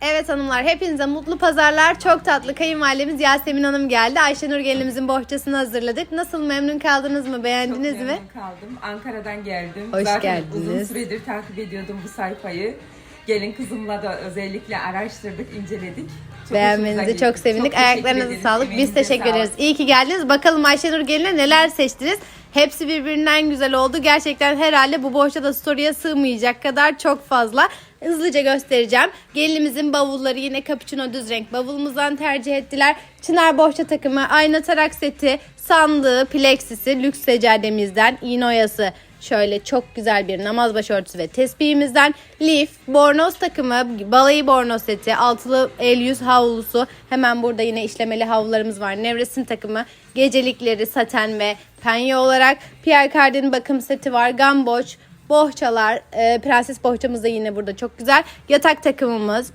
Evet hanımlar hepinize mutlu pazarlar. Çok tatlı kayınvalidemiz Yasemin Hanım geldi. Ayşenur gelinimizin bohçasını hazırladık. Nasıl memnun kaldınız mı? Beğendiniz Çok mi? memnun kaldım. Ankara'dan geldim. Hoş Zaten geldiniz. uzun süredir takip ediyordum bu sayfayı. Gelin kızımla da özellikle araştırdık, inceledik. Çok Beğenmenizi hoşumuza çok gitti. sevindik. teşekkür Ayaklarınıza ederiz. sağlık. Biz Emeğinize teşekkür sağlık. ederiz. İyi ki geldiniz. Bakalım Ayşenur geline neler seçtiniz? Hepsi birbirinden güzel oldu. Gerçekten herhalde bu bohçada story'e sığmayacak kadar çok fazla. Hızlıca göstereceğim. Gelinimizin bavulları yine cappuccino düz renk bavulumuzdan tercih ettiler. Çınar bohça takımı, ayna tarak seti, sandığı, pleksisi, lüks seccademizden, iğne oyası, Şöyle çok güzel bir namaz başörtüsü ve tespihimizden lif, bornoz takımı, balayı bornoz seti, altılı el yüz havlusu. Hemen burada yine işlemeli havlularımız var. Nevresim takımı, gecelikleri saten ve penye olarak. Pierre Cardin bakım seti var. Gamboç, bohçalar, e, prenses bohçamız da yine burada çok güzel. Yatak takımımız,